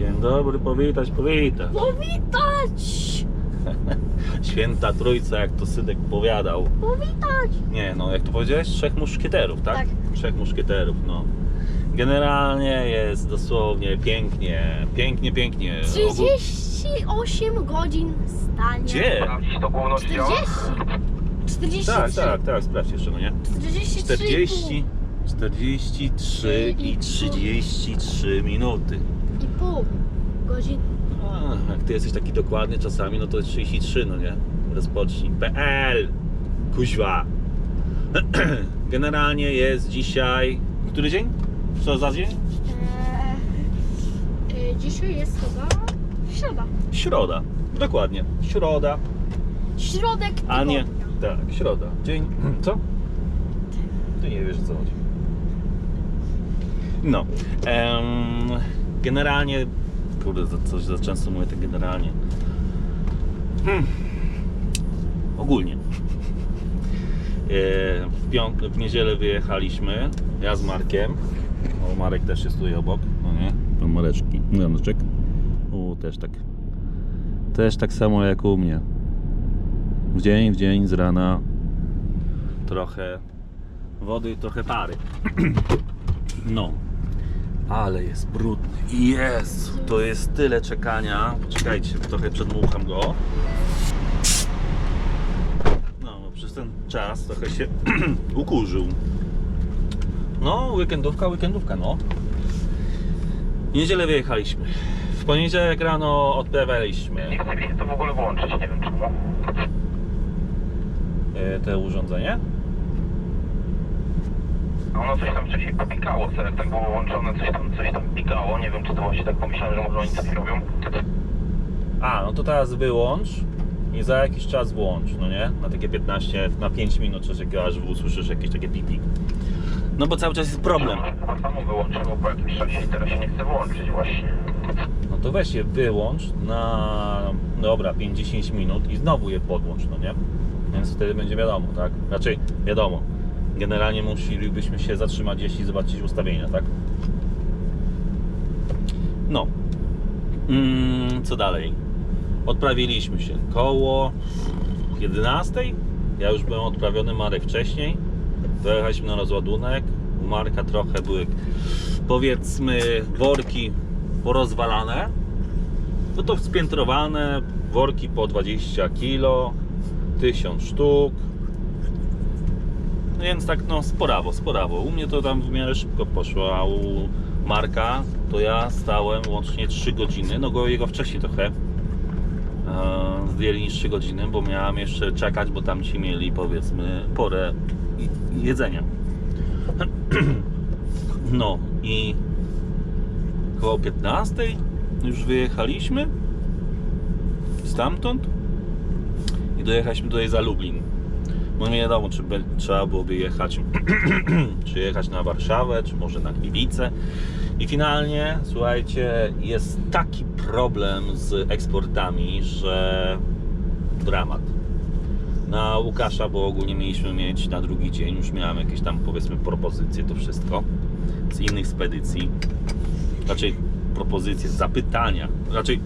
Dzień dobry, powitać, powitać. Powitać! Święta Trójca, jak to Sydek powiadał. Powitać! Nie, no jak to powiedziałeś? Trzech muszkieterów, tak? Tak. Trzech muszkieterów, no. Generalnie jest dosłownie pięknie, pięknie, pięknie. 38 godzin stania. Gdzie? Sprawdzić to działa? 40. 43. Tak, tak, tak, sprawdź jeszcze, no nie? 43. 40, 43 i 33 minuty. Pół godzin. A, jak ty jesteś taki dokładny czasami, no to jest 33, no nie? Rozpocznij. PL! Kuźwa! Generalnie jest dzisiaj... Który dzień? Co za dzień? Eee, e, dzisiaj jest chyba środa. Środa. Dokładnie. Środa. Środek A nie... tygodnia. Tak, środa. Dzień... Co? Ty nie wiesz o co chodzi. No. Em, generalnie... Kurde, za, coś za często mówię tak generalnie. Hmm. Ogólnie. E, W, piąt- w niedzielę wyjechaliśmy. Ja z Markiem. O, Marek też jest tutaj obok. No nie? Pan Mareczki. Janeczek. U, też tak. Też tak samo jak u mnie. W dzień, w dzień, z rana. Trochę wody, trochę pary. No. Ale jest brudny. Jest! To jest tyle czekania. Poczekajcie, trochę przedmucham go. No, przez ten czas trochę się ukurzył. No, weekendówka, weekendówka, no. W niedzielę wyjechaliśmy. W poniedziałek rano odprawialiśmy Nie chce mi się to w ogóle włączyć, nie wiem czemu. e, te urządzenie. A ono coś tam wcześniej popikało, jak tak było włączone, coś tam, coś tam pikało. Nie wiem czy to właśnie tak pomyślałem, że może oni coś robią. A, no to teraz wyłącz i za jakiś czas włącz, no nie? Na takie 15, na 5 minut coś takiego, aż usłyszysz jakieś takie pipi. No bo cały czas jest problem. Chyba samo wyłączyło po jakimś czasie i teraz się nie chce włączyć właśnie. No to weź je wyłącz na, dobra, 5-10 minut i znowu je podłącz, no nie? Więc wtedy będzie wiadomo, tak? Raczej wiadomo. Generalnie musielibyśmy się zatrzymać gdzieś i zobaczyć ustawienia, tak? No. Mm, co dalej? Odprawiliśmy się koło 11. Ja już byłem odprawiony, Marek wcześniej. Dojechaliśmy na rozładunek. U Marka trochę były, powiedzmy, worki porozwalane. No to spiętrowane, worki po 20 kg, 1000 sztuk. No więc tak no sporawo, sporawo. U mnie to tam w miarę szybko poszło, a u Marka to ja stałem łącznie 3 godziny. No go jego wcześniej trochę e, zdjęli niż 3 godziny, bo miałem jeszcze czekać, bo tam ci mieli powiedzmy porę jedzenia. No i koło 15 już wyjechaliśmy stamtąd i dojechaliśmy tutaj za Lublin. Bo nie wiadomo, czy by, trzeba byłoby jechać, czy jechać na Warszawę, czy może na Gliwice. I finalnie, słuchajcie, jest taki problem z eksportami, że dramat. Na Łukasza, bo ogólnie mieliśmy mieć na drugi dzień, już miałem jakieś tam powiedzmy propozycje, to wszystko z innych spedycji. Raczej propozycje, zapytania, raczej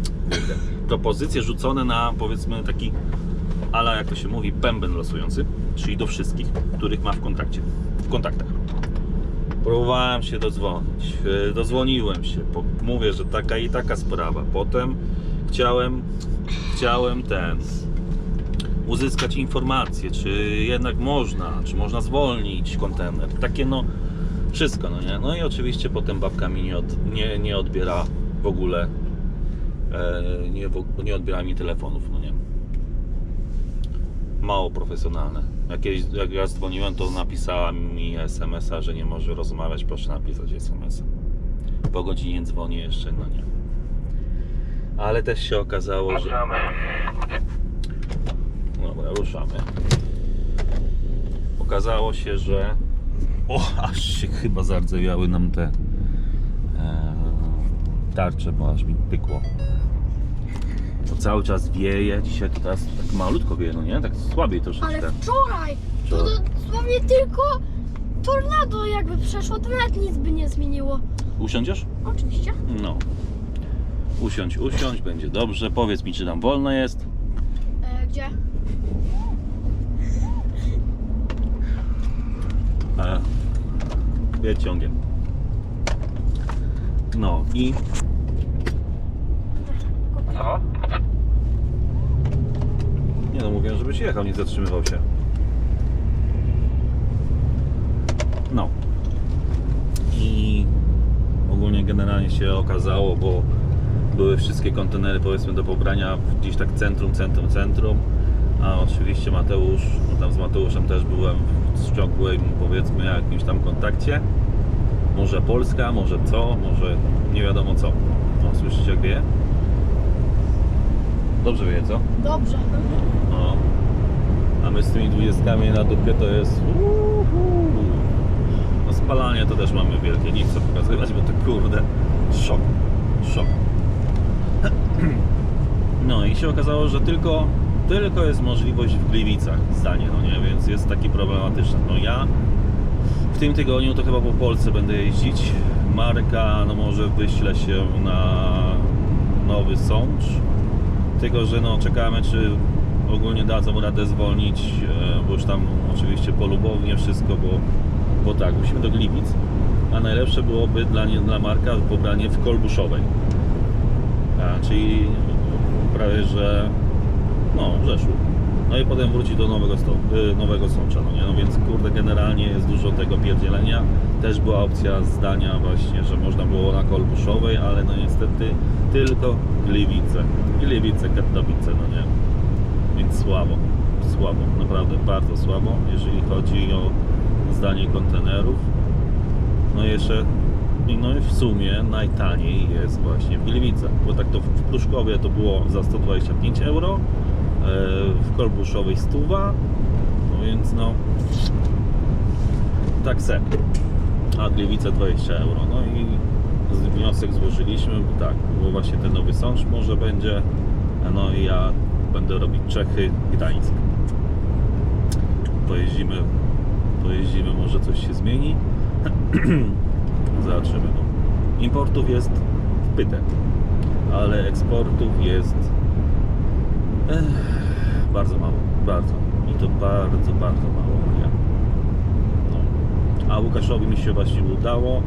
propozycje rzucone na powiedzmy taki ala jak to się mówi, pęben losujący, czyli do wszystkich, których ma w kontakcie, w kontaktach. Próbowałem się dodzwonić, dodzwoniłem się, mówię, że taka i taka sprawa. Potem chciałem, chciałem ten, uzyskać informacje, czy jednak można, czy można zwolnić kontener. Takie no, wszystko, no nie? No i oczywiście potem babka mi nie, od, nie, nie odbiera w ogóle, e, nie, nie odbiera mi telefonów, no nie? Mało profesjonalne. Jak, kiedyś, jak ja dzwoniłem, to napisała mi SMS-a, że nie może rozmawiać, proszę napisać SMS-a. Po godzinie dzwonię jeszcze, no nie. Ale też się okazało, że... Dobra, ruszamy. Okazało się, że. O, aż się chyba zardzewiały nam te e, tarcze, bo aż mi pykło. To cały czas wieje. Dzisiaj to teraz tak malutko wieje, no nie? Tak słabiej Ale troszeczkę. wczoraj to dosłownie tylko tornado jakby przeszło, to nawet nic by nie zmieniło. Usiądziesz? Oczywiście. No. Usiądź, usiądź, będzie dobrze. Powiedz mi, czy tam wolno jest. E, gdzie? E, Jedź ciągiem. No i Co? Nie no, mówiłem, żebyś jechał, nie zatrzymywał się. No. I ogólnie generalnie się okazało, bo były wszystkie kontenery powiedzmy do pobrania gdzieś tak centrum, centrum, centrum. A oczywiście Mateusz, no tam z Mateuszem też byłem w ciągłym powiedzmy jakimś tam kontakcie. Może Polska, może co, może nie wiadomo co. No, słyszycie wieje? Dobrze wieje, co? Dobrze. A my z tymi dwudziestkami na dupie to jest. No spalanie to też mamy wielkie. Nie chcę pokazywać, bo to kurde. Szok. Szok. No i się okazało, że tylko, tylko jest możliwość w Gliwicach zdanie, no nie, więc jest taki problematyczny. No ja w tym tygodniu to chyba po Polsce będę jeździć. Marka, no może wyślę się na Nowy Sącz. Tylko, że no czekamy, czy ogólnie dadzą radę zwolnić, e, bo już tam oczywiście polubownie wszystko, bo, bo tak, musimy do Gliwic, a najlepsze byłoby dla, nie, dla Marka pobranie w Kolbuszowej. A, czyli prawie, że no, Rzeszów. No i potem wróci do Nowego, Sto, y, nowego Sącza, no nie? No więc kurde, generalnie jest dużo tego pierdzielenia. Też była opcja zdania właśnie, że można było na Kolbuszowej, ale no niestety tylko Gliwice. Gliwice, Katowice, no nie? Więc słabo, słabo, naprawdę bardzo słabo, jeżeli chodzi o zdanie kontenerów. No jeszcze, no i w sumie najtaniej jest właśnie w Gliwicach, bo tak to w Pruszkowie to było za 125 euro, e, w Kolbuszowej stuwa, no więc no tak se. A Gliwice 20 euro. No i wniosek złożyliśmy, bo tak, bo właśnie ten nowy sącz może będzie, no i ja będę robić Czechy, Gdańsk. Pojeździmy, pojeździmy, może coś się zmieni. Zobaczymy. No. Importów jest w pytę, ale eksportów jest ech, bardzo mało, bardzo. I to bardzo, bardzo mało. Nie? No. A Łukaszowi mi się właśnie udało,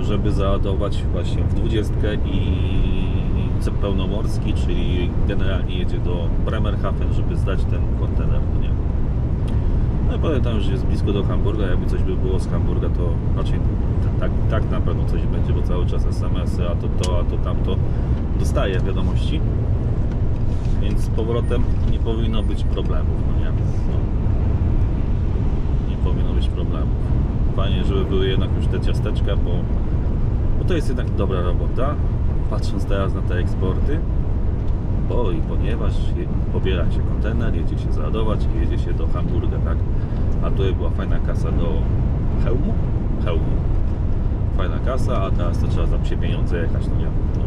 żeby załadować właśnie w 20 i pełnomorski, czyli generalnie jedzie do Bremerhaven, żeby zdać ten kontener. no Nie? No i pamiętam, że jest blisko do Hamburga, jakby coś by było z Hamburga, to raczej tak, tak na pewno coś będzie, bo cały czas SMS-y, a to to, a to tamto dostaję wiadomości. Więc z powrotem nie powinno być problemów, no nie? No. Nie powinno być problemów. Fajnie, żeby były jednak już te ciasteczka, bo, bo to jest jednak dobra robota. Patrząc teraz na te eksporty, bo i ponieważ pobiera się kontener, jedzie się załadować i jedzie się do Hamburga, tak? A tutaj była fajna kasa do Hełmu? Hełmu. Fajna kasa, a teraz to trzeba za psie pieniądze jechać, no nie? No.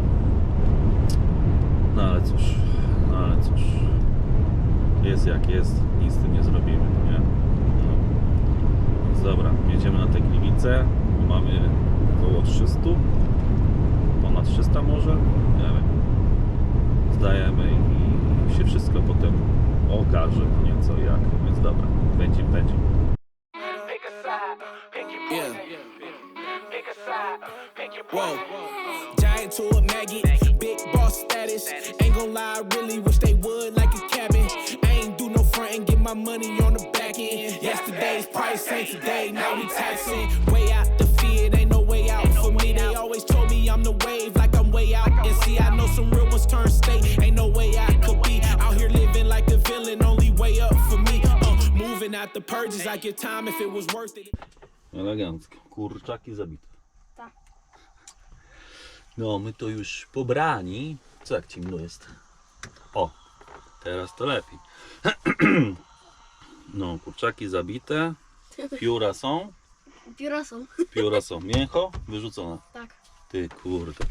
no ale cóż, no ale cóż. Jest jak jest, nic z tym nie zrobimy, no nie? No. Dobra, jedziemy na te Gliwice, bo mamy około 300, ponad 300 może, nie wiem zdajemy i się wszystko potem okaże, no nie co jak, więc dobra, będzie, będzie. Giant big boss status. Ain't gon' lie, really wish they would like a ain't no my money on the back end. Yesterday's price ain't today, now we taxing. Way out out the purges, I give time if it was worth it. Elegancko, kurczaki zabite. Tak. No, my to już pobrani. Co jak ciemno jest? O, teraz to lepiej. No, kurczaki zabite, pióra są, Pióra są. pióra są, mięcho wyrzucone. Tak. Ty kurde.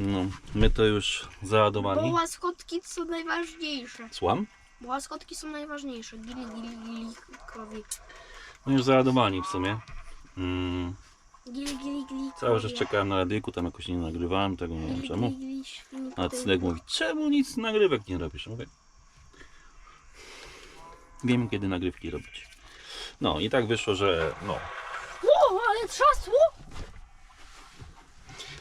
No, my to już Bo załadowali. łaskotki są najważniejsze. Słucham? Bo łaskotki są najważniejsze. Gili, gili, gili, krowi. No już załadowani w sumie. Mm, Gili, gili, gili. Cały czas krowie. czekałem na radyjku, tam jakoś nie nagrywałem tego, nie wiem Gili, czemu. gili, gili, świni, A synek mówi, czemu nic nagrywek nie robisz? Mówię, wiem kiedy nagrywki robić. No i tak wyszło, że no, O, ale trzasło!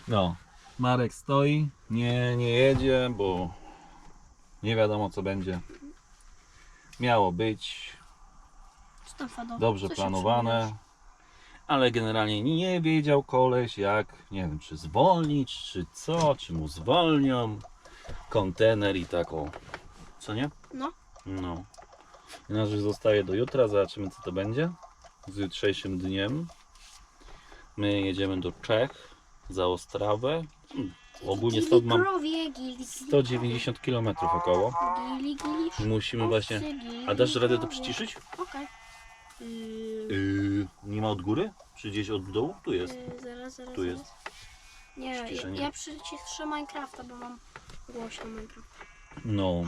no, Marek stoi, nie, nie jedzie, bo nie wiadomo co będzie. Miało być dobrze planowane, ale generalnie nie wiedział koleś jak, nie wiem, czy zwolnić, czy co, czy mu zwolnią kontener i taką, co nie? No. No. Zostaje do jutra, zobaczymy co to będzie z jutrzejszym dniem. My jedziemy do Czech za Ostrawę. Ogólnie stąd mam Krowie, gili, gili, 190 km około. Gili, gili, Musimy właśnie. A dasz radę to przyciszyć? Okej. Yy, Yy, nie ma od góry? Czy gdzieś od dołu? Tu jest. yy, zaraz, zaraz. Tu jest. zaraz. Nie, ja przyciszę Minecrafta, bo mam głośno Minecraft. No.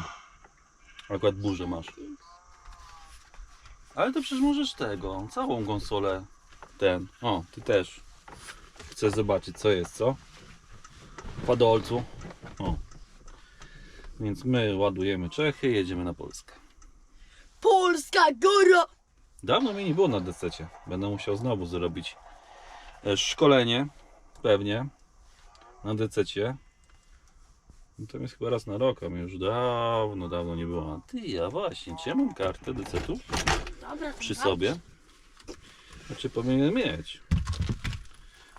Akurat burzę masz. Ale to przecież możesz tego, całą konsolę. Ten. O, ty też. Chcę zobaczyć co jest, co? Padolcu. O. Więc my ładujemy Czechy, jedziemy na Polskę. Polska góra! Dawno mnie nie było na DC. Będę musiał znowu zrobić e, szkolenie, pewnie, na DC. Natomiast chyba raz na rok, a mnie już dawno, dawno nie było. A ty, ja właśnie, czy ja mam kartę Dobra, to przy sobie? Znaczy powinienem mieć.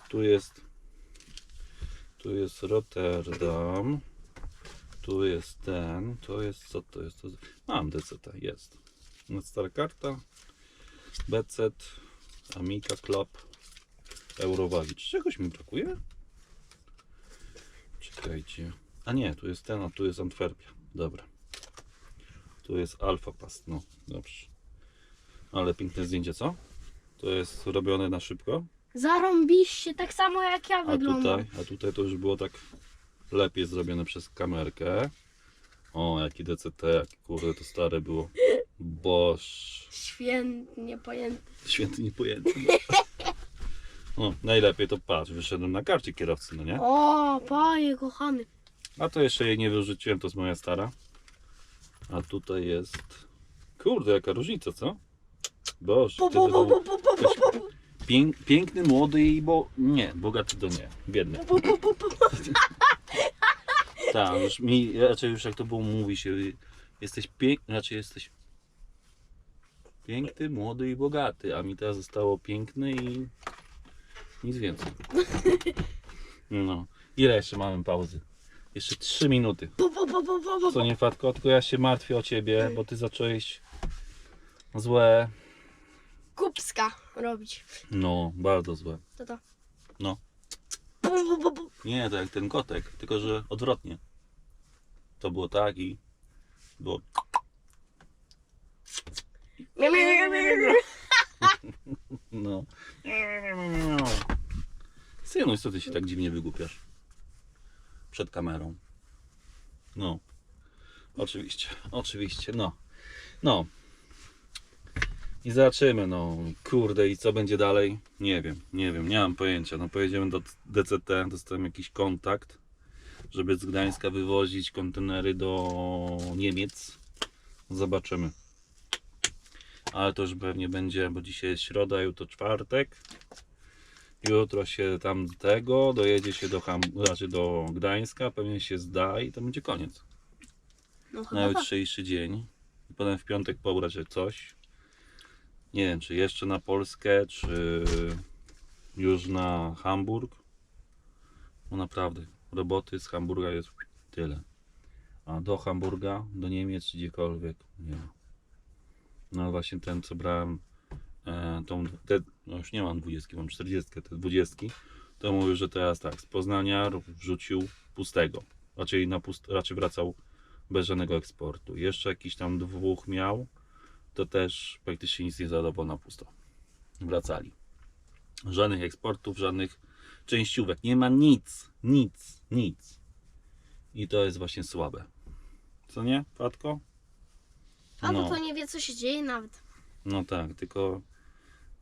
Tu jest, tu jest Rotterdam, tu jest ten, to jest, co to jest? To jest mam DC, jest. Stara karta, BC, Amiga Club, Eurowagi. Czy czegoś mi brakuje? Czekajcie. A nie, tu jest ten, a tu jest Antwerpia. Dobra. Tu jest Alpha Pass. No, dobrze. Ale piękne zdjęcie, co? To jest robione na szybko. Zarąbiście, tak samo jak ja A wyglądam. tutaj, a tutaj to już było tak lepiej zrobione przez kamerkę. O, jaki DCT, jaki kurde to stare było. Boż. Świętnie pojęty. Święty niepojęty. No, najlepiej to patrz, wyszedłem na karcie kierowcy, no nie? O, panie kochany. A to jeszcze jej nie wyrzuciłem, to jest moja stara. A tutaj jest... Kurde, jaka różnica, co? Boże, Po, ty po, to po, był po, po, po, po, po, pięk, piękny, młody i bo... Nie, bogaty to nie, biedny. Tak, już mi, raczej już jak to było mówi się, jesteś piękny, raczej jesteś piękny, młody i bogaty, a mi teraz zostało piękny i nic więcej. No, ile jeszcze mamy pauzy? Jeszcze 3 minuty. Co nie Fatko, tylko ja się martwię o ciebie, bo ty zacząłeś złe, Kupska robić. no, bardzo złe. To to. No. Nie, to jak ten kotek, tylko że odwrotnie. To było tak i było Miau, miau, miau, miau, miau. No. Synuś, co ty się tak dziwnie wygłupiasz? Przed kamerą. No. Oczywiście, oczywiście, no. No. I zobaczymy, no. Kurde, i co będzie dalej? Nie wiem, nie wiem, nie mam pojęcia. No pojedziemy do DCT, dostałem jakiś kontakt, żeby z Gdańska wywozić kontenery do Niemiec. Zobaczymy ale to już pewnie będzie, bo dzisiaj jest środa, jutro czwartek. Jutro się tam do tego, dojedzie się do, Ham, znaczy do Gdańska, pewnie się zda i to będzie koniec. No Na tak. jutrzejszy dzień. Potem w piątek pobrać coś. Nie wiem, czy jeszcze na Polskę, czy już na Hamburg. No naprawdę, roboty z Hamburga jest tyle. A do Hamburga, do Niemiec, czy gdziekolwiek, nie ma. No właśnie ten, co brałem, e, tą, te, no już nie mam 20, mam 40, te 20, to mówił, że teraz tak, z Poznania wrzucił pustego. Raczej, na pust, raczej wracał bez żadnego eksportu. Jeszcze jakiś tam dwóch miał, to też praktycznie nic nie zadawał na pusto. Wracali. Żadnych eksportów, żadnych częściówek. Nie ma nic, nic, nic. I to jest właśnie słabe. Co nie, Fatko? A bo to nie wie co się dzieje nawet. No tak, tylko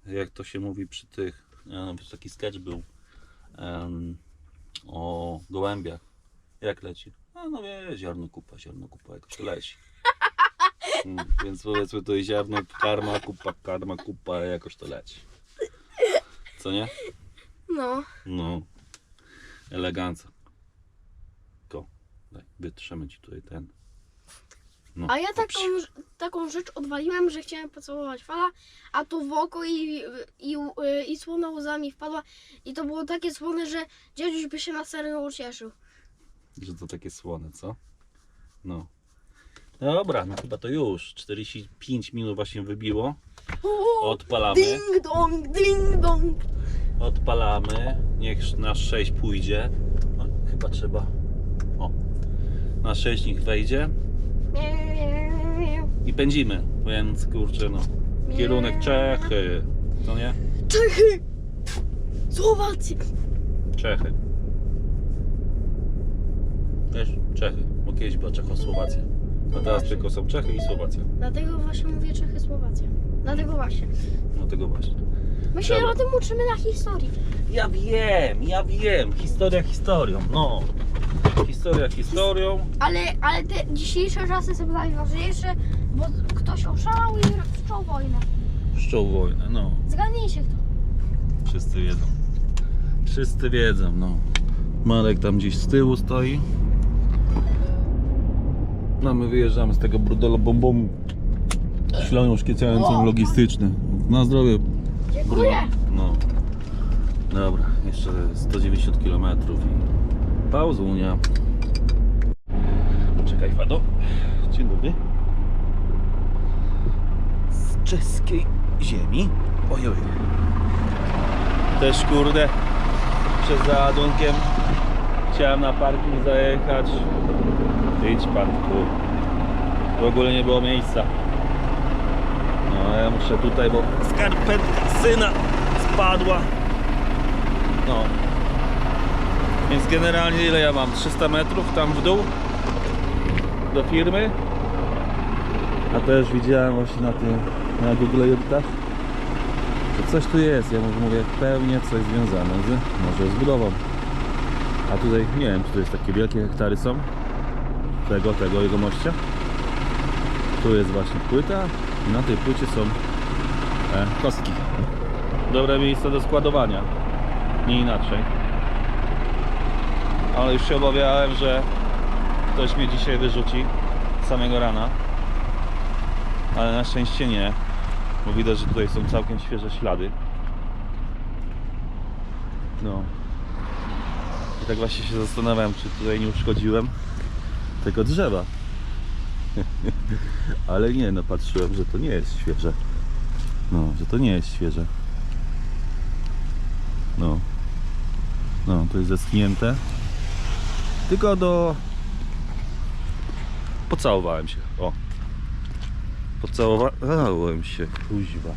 jak to się mówi przy tych E, Taki sketch był em, o gołębiach. Jak leci? A no wie, ziarno kupa, ziarno kupa, jakoś to leci. Mm, Więc powiedzmy to jest ziarno, karma, kupa, karma, kupa, jakoś to leci. Co nie? No. No. Elegancja. Ko. Daj, wytrzemy ci tutaj ten. No. A ja taką, taką rzecz odwaliłem, że chciałem pocałować fala, a tu w oko i, i, i słona łzami wpadła. I to było takie słone, że dziaduś by się na serio ucieszył. Że to takie słone, co? No. Dobra, no chyba to już. 45 minut właśnie wybiło. Odpalamy. Ding dong, ding dong. Odpalamy. Niech na 6 pójdzie. No, chyba trzeba. O. Na 6 niech wejdzie. I pędzimy. Więc kurczę no. Kierunek Czechy. No nie? Czechy! Słowacja! Czechy. Wiesz, Czechy. Bo kiedyś była Czechosłowacja. A teraz tylko są Czechy i Słowacja. Dlatego właśnie mówię Czechy, Słowacja. Dlatego właśnie. No tego właśnie. My się Dobra. o tym uczymy na historii. Ja wiem, ja wiem. Historia historią, no. Historia historią. Ale, ale te dzisiejsze czasy są najważniejsze, bo ktoś oszalał i wszczął wojnę. Wszczął wojnę, no. Zgadnijcie kto. Wszyscy wiedzą. Wszyscy wiedzą, no. Marek tam gdzieś z tyłu stoi. No my wyjeżdżamy z tego burdelu bombom. Ślonią szkiecającą logistyczny. Na zdrowie. Dziękuję. No. Dobra, jeszcze 190 km i pauzunia. Czekaj, Fado. Dzień dobry. Z czeskiej ziemi. Ojoj. Też kurde przed załadunkiem chciałem na parking zajechać. Idź pan tu. W ogóle nie było miejsca. No ja muszę tutaj, bo skarpetka syna spadła. No. Więc generalnie ile ja mam? 300 metrów tam w dół do firmy. A też widziałem właśnie na tym, na Google Earthach, że coś tu jest. Ja może mówię pewnie coś związane z może z budową. A tutaj nie wiem, czy to jest takie wielkie hektary są tego, tego jego mościa. Tu jest właśnie płyta i na tej płycie są e, kostki. Dobre miejsce do składowania. Nie inaczej. Ale już się obawiałem, że ktoś mnie dzisiaj wyrzuci samego rana. Ale na szczęście nie. Bo widać, że tutaj są całkiem świeże ślady. No. I tak właśnie się zastanawiam, czy tutaj nie uszkodziłem tego drzewa. Ale nie, no patrzyłem, że to nie jest świeże. No, że to nie jest świeże. No. No, to jest zeschnięte. Tylko do... Pocałowałem się. O. Pocałowałem się. Kuźwa.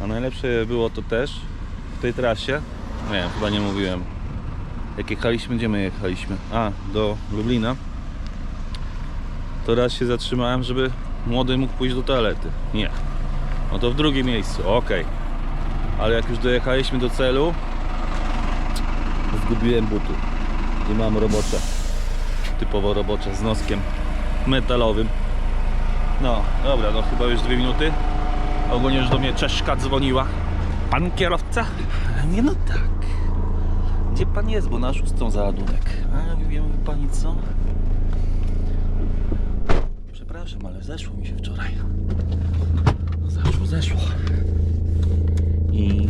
A najlepsze było to też w tej trasie. Nie chyba nie mówiłem. Jak jechaliśmy, gdzie my jechaliśmy? A, do Lublina. To raz się zatrzymałem, żeby młody mógł pójść do toalety. Nie. No to w drugim miejscu, okej. Ale jak już dojechaliśmy do celu, zgubiłem buty. I mam robocze. Typowo robocze z noskiem metalowym. No, dobra, no chyba już dwie minuty. Ogólnie już do mnie Czeszka dzwoniła. Pan kierowca? Nie no tak. Gdzie pan jest, bo na szóstą załadunek. A, wie pani co? Przepraszam, ale zeszło mi się wczoraj. No zeszło, zeszło. I...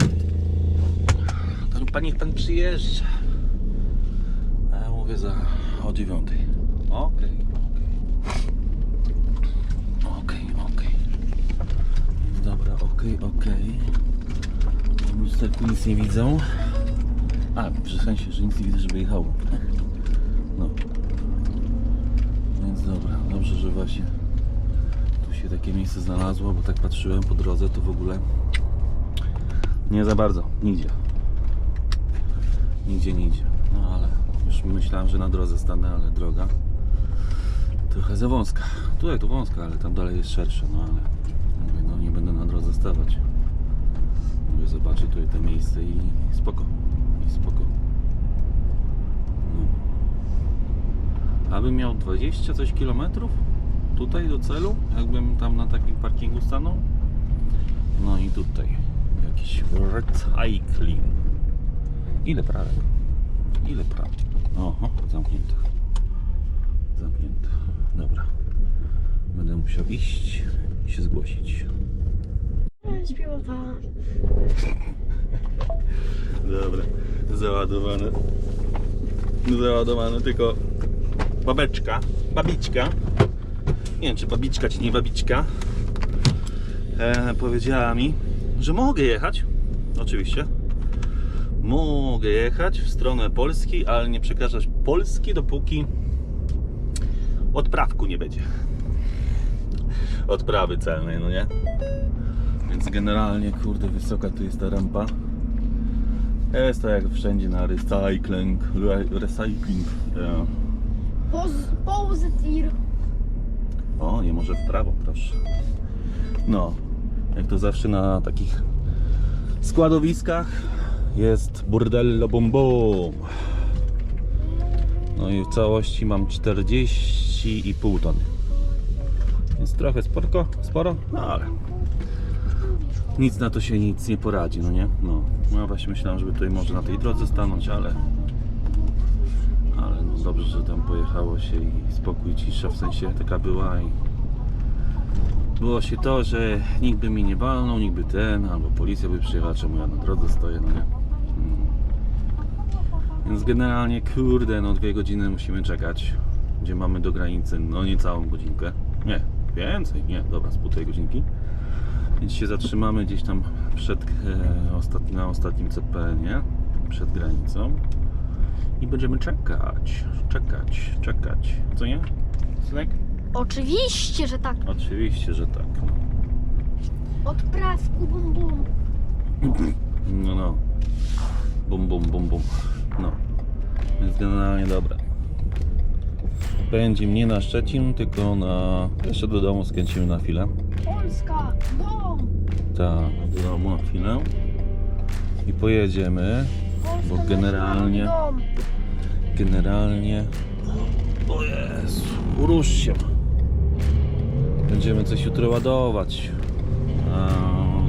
To pan niech pan przyjeżdża. A ja mówię za o dziewiątej. Okej, okej. Okej, okej. Dobra, okej, okej. Lusterku nic nie widzą. A, w sensie, że nic nie widzę, żeby jechało. No. Więc dobra, dobrze, że właśnie się takie miejsce znalazło, bo tak patrzyłem po drodze, to w ogóle nie za bardzo, nigdzie. Nigdzie, nigdzie. No ale już myślałem, że na drodze stanę, ale droga trochę za wąska. Tutaj to wąska, ale tam dalej jest szersza, no ale mówię, no nie będę na drodze stawać. Mówię, sobie zobaczy tutaj to miejsce i spoko. I spoko. No. Abym miał 20 coś kilometrów tutaj do celu, jakbym tam na takim parkingu stanął. No i tutaj jakiś recycling. Ile prawek? Ile prawek? Oho, zamknięte. Zamknięte. Dobra. Będę musiał iść i się zgłosić. Dobra, załadowane. Załadowane, tylko babeczka, babiczka. Nie wiem, czy babiczka, czy nie babiczka. E, powiedziała mi, że mogę jechać. Oczywiście. Mogę jechać w stronę Polski, ale nie przekraczać Polski, dopóki odprawku nie będzie. Odprawy celnej, no nie? Więc generalnie, kurde, wysoka tu jest ta rampa. Jest to jak wszędzie na recycling. re- Recycling. e. Pozytyr. O, nie może w prawo, proszę. No, jak to zawsze na takich składowiskach jest burdello bum bum. No i w całości mam 40,5 tony. Więc trochę sporko, sporo, no ale nic na to się nic nie poradzi, no nie? No, no ja właśnie myślałem, żeby tutaj może na tej drodze stanąć, ale dobrze, że tam pojechało się i spokój, cisza w sensie taka była i było się to, że nikt by mi nie walnął, nikt by ten, albo policja by przyjechała, czemu ja na drodze stoję, no nie? Mm. Więc generalnie, kurde, no dwie godziny musimy czekać, gdzie mamy do granicy, no nie całą godzinkę, nie, więcej, nie, dobra, z półtorej godzinki. Więc się zatrzymamy gdzieś tam przed, e, ostat, na ostatnim CP, nie? Przed granicą. I będziemy czekać, czekać, czekać. Co nie? Synek? Oczywiście, że tak. Oczywiście, że tak. Odprawku bum bum. No, no. Bum, bum, bum, bum. No. Więc generalnie dobra. Będzie nie na Szczecin, tylko na... Jeszcze do domu skręcimy na chwilę. Polska, dom. Tak, do domu na chwilę. I pojedziemy. Bo generalnie-. Generalnie... O Jezu, rusz się. Będziemy coś jutro ładować. A,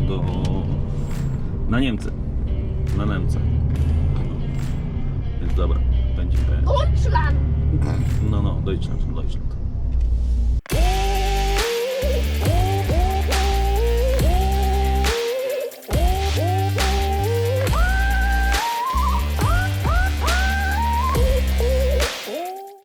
do... Na Niemcy. Na Niemcy. Więc dobra, będzie. Deutschland. No, no, Deutschland, Deutschland.